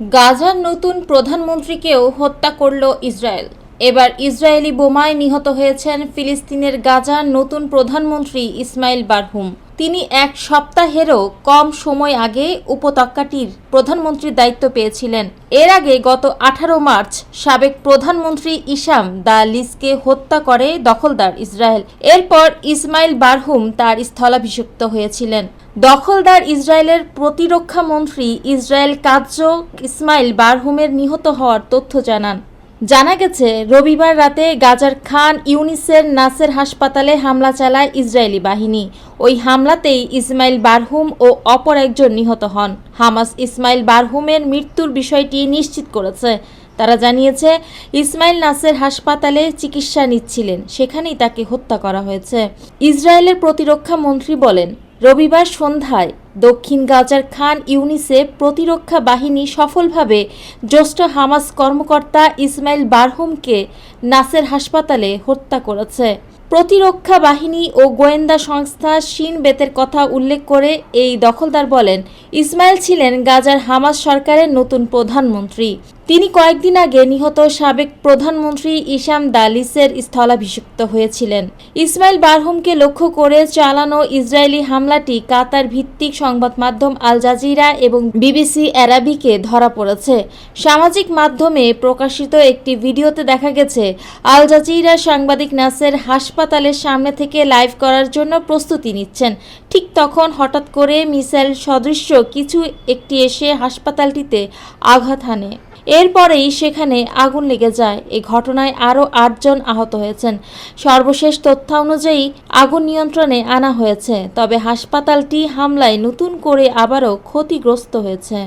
গাজার নতুন প্রধানমন্ত্রীকেও হত্যা করল ইসরায়েল। এবার ইসরায়েলি বোমায় নিহত হয়েছেন ফিলিস্তিনের গাজার নতুন প্রধানমন্ত্রী ইসমাইল বারহুম। তিনি এক সপ্তাহেরও কম সময় আগে উপত্যকাটির প্রধানমন্ত্রীর দায়িত্ব পেয়েছিলেন। এর আগে গত আঠারো মার্চ সাবেক প্রধানমন্ত্রী ইসাম দা লিসকে হত্যা করে দখলদার ইসরায়েল। এরপর ইসমাইল বারহুম তার স্থলাভিষিক্ত হয়েছিলেন। দখলদার ইসরায়েলের প্রতিরক্ষা মন্ত্রী ইসরায়েল কার্য ইসমাইল বারহুমের নিহত হওয়ার তথ্য জানান। জানা গেছে, রবিবার রাতে গাজার খান ইউনিসের নাসের হাসপাতালে হামলা চালায় ইসরায়েলি বাহিনী। ওই হামলাতেই ইসমাইল বারহুম ও অপর একজন নিহত হন। হামাস ইসমাইল বারহুমের মৃত্যুর বিষয়টি নিশ্চিত করেছে। তারা জানিয়েছে, ইসমাইল নাসের হাসপাতালে চিকিৎসা নিচ্ছিলেন, সেখানেই তাকে হত্যা করা হয়েছে। ইসরায়েলের প্রতিরক্ষা মন্ত্রী বলেন, রবিবার সন্ধ্যায় দক্ষিণ গাজার খান ইউনিসে প্রতিরক্ষা বাহিনী সফলভাবে জ্যেষ্ঠ হামাস কর্মকর্তা ইসমাইল বারহুমকে নাসের হাসপাতালে হত্যা করেছে। প্রতিরক্ষা বাহিনী ও গোয়েন্দা সংস্থা শিন বেতের কথা উল্লেখ করে এই দখলদার বলেন, ইসমাইল ছিলেন গাজার হামাস সরকারের নতুন প্রধানমন্ত্রী। তিনি কয়েকদিন আগে নিহত সাবেক প্রধানমন্ত্রী ইসাম দালিসের স্থলাভিষিক্ত হয়েছিলেন। ইসমাইল বারহুমকে লক্ষ্য করে চালানো ইসরায়েলি হামলাটি কাতার ভিত্তিক সংবাদ মাধ্যম আল জাজিরা এবং বিবিসি অ্যারাবিকে ধরা পড়েছে। সামাজিক মাধ্যমে প্রকাশিত একটি ভিডিওতে দেখা গেছে, আল জাজিরা সাংবাদিক নাসের হাসপাতালের সামনে থেকে লাইভ করার জন্য প্রস্তুতি নিচ্ছেন। ঠিক তখন হঠাৎ করে মিসাইল সদৃশ্য কিছু একটি এসে হাসপাতালটিতে আঘাত হানে। এরপরেই সেখানে আগুন লেগে যায়। এই ঘটনায় আরও আটজন আহত হয়েছেন। সর্বশেষ তথ্য অনুযায়ী আগুন নিয়ন্ত্রণে আনা হয়েছে, তবে হাসপাতালটি হামলায় নতুন করে আবারও ক্ষতিগ্রস্ত হয়েছে।